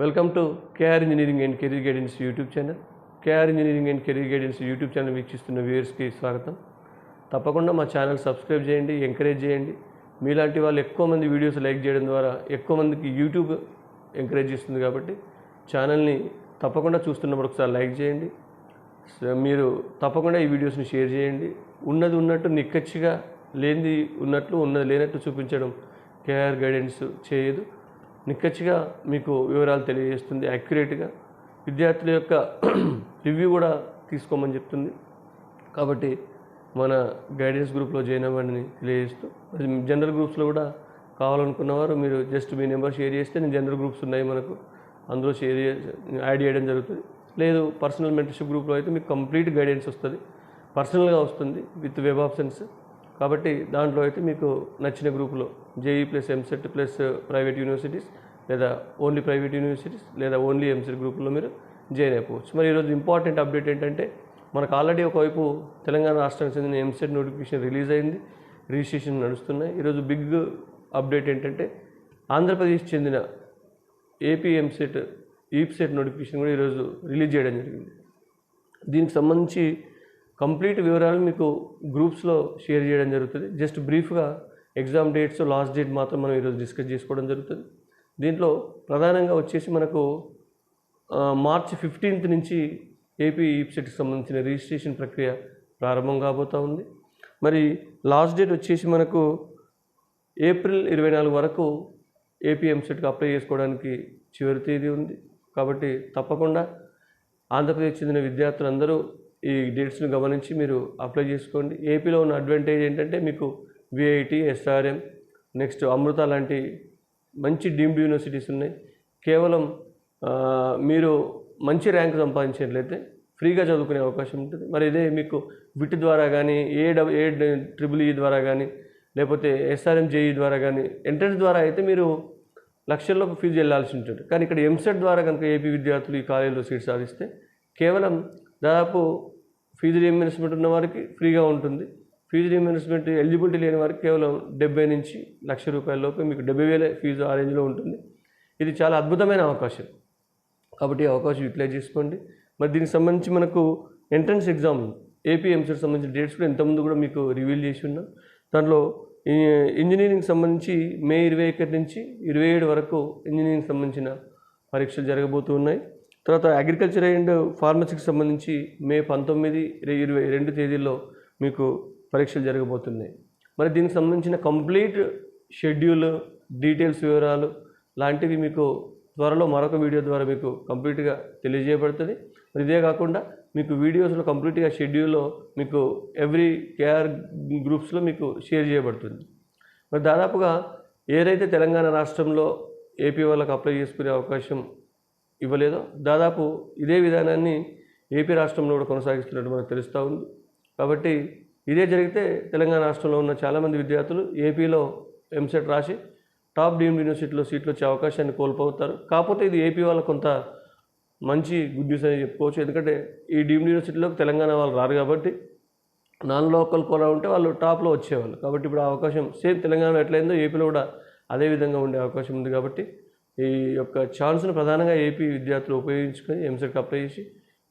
Welcome to KR engineering and career guidance YouTube channel. KR engineering and career guidance YouTube channel వీక్షిస్తున్న వ్యూయర్స్కి స్వాగతం. తప్పకుండా మా channel subscribe చేయండి ఎంకరేజ్ చేయండి. మీలాంటి వాళ్ళు ఎక్కువ మంది వీడియోస్ లైక్ చేయడం ద్వారా ఎక్కువ మందికి యూట్యూబ్ ఎంకరేజ్ చేస్తుంది కాబట్టి ఛానల్ని తప్పకుండా చూస్తున్నప్పుడు ఒకసారి లైక్ చేయండి. మీరు తప్పకుండా ఈ వీడియోస్ని షేర్ చేయండి. ఉన్నది ఉన్నట్టు నిక్కచ్చిగా లేనిది ఉన్నట్లు ఉన్నది లేనట్టు చూపించడం కేఆర్ గైడెన్స్ చేయదు. నిక్కచ్చిగా మీకు వివరాలు తెలియజేస్తుంది యాక్యురేట్గా విద్యార్థుల యొక్క రివ్యూ కూడా తీసుకోమని చెప్తుంది. కాబట్టి మన గైడెన్స్ గ్రూప్లో జాయిన్ అవ్వండి తెలియజేస్తూ అది జనరల్ గ్రూప్స్లో కూడా కావాలనుకున్నవారు మీరు జస్ట్ మీ నెంబర్ షేర్ చేస్తే నేను జనరల్ గ్రూప్స్ ఉన్నాయి మనకు. అందులో షేర్ యాడ్ చేయడం జరుగుతుంది. లేదు పర్సనల్ మెంటర్షిప్ గ్రూప్లో అయితే మీకు కంప్లీట్ గైడెన్స్ వస్తుంది. పర్సనల్గా వస్తుంది విత్ వెబ్ ఆప్షన్స్ కాబట్టి దాంట్లో అయితే మీకు నచ్చిన గ్రూపులో JEE plus EAMCET plus private universities లేదా ఓన్లీ ప్రైవేట్ యూనివర్సిటీస్ లేదా ఓన్లీ ఎంసెట్ గ్రూపులో మీరు జాయిన్ అయిపోవచ్చు. మరి ఈరోజు ఇంపార్టెంట్ అప్డేట్ ఏంటంటే మనకు ఆల్రెడీ ఒకవైపు తెలంగాణ రాష్ట్రానికి చెందిన ఎంసెట్ నోటిఫికేషన్ రిలీజ్ అయింది రిజిస్ట్రేషన్ నడుస్తున్నాయి. ఈరోజు బిగ్ అప్డేట్ ఏంటంటే ఆంధ్రప్రదేశ్ చెందిన ఏపీ ఎంసెట్ ఈప్సెట్ నోటిఫికేషన్ కూడా ఈరోజు రిలీజ్ చేయడం జరిగింది. దీనికి సంబంధించి కంప్లీట్ వివరాలు మీకు గ్రూప్స్లో షేర్ చేయడం జరుగుతుంది. జస్ట్ బ్రీఫ్గా ఎగ్జామ్ డేట్స్ లాస్ట్ డేట్ మాత్రం మనం ఈరోజు డిస్కస్ చేసుకోవడం జరుగుతుంది. దీంట్లో ప్రధానంగా వచ్చేసి మనకు మార్చ్ మార్చి ఫిఫ్టీన్త్ నుంచి ఏపీ ఈప్సెట్కి సంబంధించిన రిజిస్ట్రేషన్ ప్రక్రియ ప్రారంభం కాబోతూ ఉంది. మరి లాస్ట్ డేట్ వచ్చేసి మనకు ఏప్రిల్ ఇరవై నాలుగు వరకు ఏపీ ఎంసెట్కి అప్లై చేసుకోవడానికి చివరి తేదీ ఉంది. కాబట్టి తప్పకుండా ఆంధ్రప్రదేశ్ చెందిన విద్యార్థులందరూ ఈ డేట్స్ని గమనించి మీరు అప్లై చేసుకోండి. ఏపీలో ఉన్న అడ్వాంటేజ్ ఏంటంటే మీకు విఐటి ఎస్ఆర్ఎం నెక్స్ట్ అమృత లాంటి మంచి డీమ్డ్ యూనివర్సిటీస్ ఉన్నాయి. కేవలం మీరు మంచి ర్యాంక్ సంపాదించినట్లయితే ఫ్రీగా చదువుకునే అవకాశం ఉంటుంది. మరి ఇదే మీకు విట్ ద్వారా కానీ ఏ డబ్ ఏ ట్రిపుల్ ఈ ద్వారా కానీ లేకపోతే ఎస్ఆర్ఎం జేఈ ద్వారా కానీ ఎంట్రన్స్ ద్వారా అయితే మీరు లక్షల్లో ఫీజు వెళ్ళాల్సి ఉంటుంది. కానీ ఇక్కడ ఎంసెట్ ద్వారా కనుక ఏపీ విద్యార్థులు ఈ కాలేజీలో సీట్ సాధిస్తే కేవలం దాదాపు ఫీజు రీఎంబర్స్మెంట్ ఉన్న వారికి ఫ్రీగా ఉంటుంది. ఫీజు రీఎంబర్స్మెంట్ ఎలిజిబిలిటీ లేని వారికి కేవలం డెబ్బై నుంచి లక్ష రూపాయల లోపు మీకు డెబ్బై వేల ఫీజు ఆ రేంజ్లో ఉంటుంది. ఇది చాలా అద్భుతమైన అవకాశం. కాబట్టి ఈ అవకాశం యూటిలైజ్ చేసుకోండి. మరి దీనికి సంబంధించి మనకు ఎంట్రన్స్ ఎగ్జామ్ ఏపీ ఎంసెట్ సంబంధించిన డేట్స్ కూడా ఇంతకుముందు కూడా మీకు రివీల్ చేసి ఉన్నాం. దాంట్లో ఇంజనీరింగ్ సంబంధించి మే ఇరవై ఒకటి నుంచి ఇరవై ఏడు వరకు ఇంజనీరింగ్ సంబంధించిన పరీక్షలు జరగబోతూ ఉన్నాయి. తర్వాత అగ్రికల్చర్ అండ్ ఫార్మసీకి సంబంధించి మే పంతొమ్మిది ఇరవై రెండు తేదీల్లో మీకు పరీక్షలు జరగబోతున్నాయి. మరి దీనికి సంబంధించిన కంప్లీట్ షెడ్యూల్ డీటెయిల్స్ వివరాలు లాంటివి మీకు త్వరలో మరొక వీడియో ద్వారా మీకు కంప్లీట్గా తెలియజేయబడుతుంది. మరి ఇదే కాకుండా మీకు వీడియోస్లో కంప్లీట్గా షెడ్యూల్లో మీకు ఎవ్రీ కేఆర్ గ్రూప్స్లో మీకు షేర్ చేయబడుతుంది. మరి దాదాపుగా ఏదైతే తెలంగాణ రాష్ట్రంలో ఏపీ వాళ్ళకి అప్లై చేసుకునే అవకాశం ఇవ్వలేదో. దాదాపు ఇదే విధానాన్ని ఏపీ రాష్ట్రంలో కూడా కొనసాగిస్తున్నట్టు మనకు తెలుస్తూ ఉంది. కాబట్టి ఇదే జరిగితే తెలంగాణ రాష్ట్రంలో ఉన్న చాలామంది విద్యార్థులు ఏపీలో ఎంసెట్ రాసి టాప్ డీమ్డ్ యూనివర్సిటీలో సీట్లు వచ్చే అవకాశాన్ని కోల్పోతారు. కాకపోతే ఇది ఏపీ వాళ్ళ కొంత మంచి గుడ్ న్యూస్ అని చెప్పుకోవచ్చు. ఎందుకంటే ఈ డీమ్డ్ యూనివర్సిటీలోకి తెలంగాణ వాళ్ళు రారు కాబట్టి నాన్ లోకల్ కూడా ఉంటే వాళ్ళు టాప్లో వచ్చేవాళ్ళు. కాబట్టి ఇప్పుడు ఆ అవకాశం సేమ్ తెలంగాణలో ఎట్లయిందో ఏపీలో కూడా అదే విధంగా ఉండే అవకాశం ఉంది కాబట్టి ఈ యొక్క ఛాన్స్ను ప్రధానంగా ఏపీ విద్యార్థులు ఉపయోగించుకొని ఎంసెట్కి అప్లై చేసి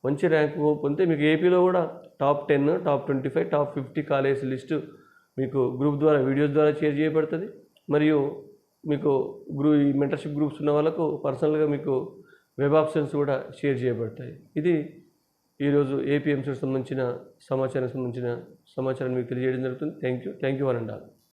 మంచి ర్యాంకు పొందితే మీకు ఏపీలో కూడా top ten top twenty five top fifty college list మీకు గ్రూప్ ద్వారా వీడియోస్ ద్వారా షేర్ చేయబడుతుంది. మరియు మీకు గ్రూ ఈ మెంటర్షిప్ గ్రూప్స్ ఉన్న వాళ్ళకు పర్సనల్గా మీకు వెబ్ ఆప్షన్స్ కూడా షేర్ చేయబడతాయి. ఇది ఈరోజు ఏపీఎంసీకి సంబంధించిన సమాచారం సంబంధించిన సమాచారం మీకు తెలియజేయడం జరుగుతుంది. Thank you thank you one and all.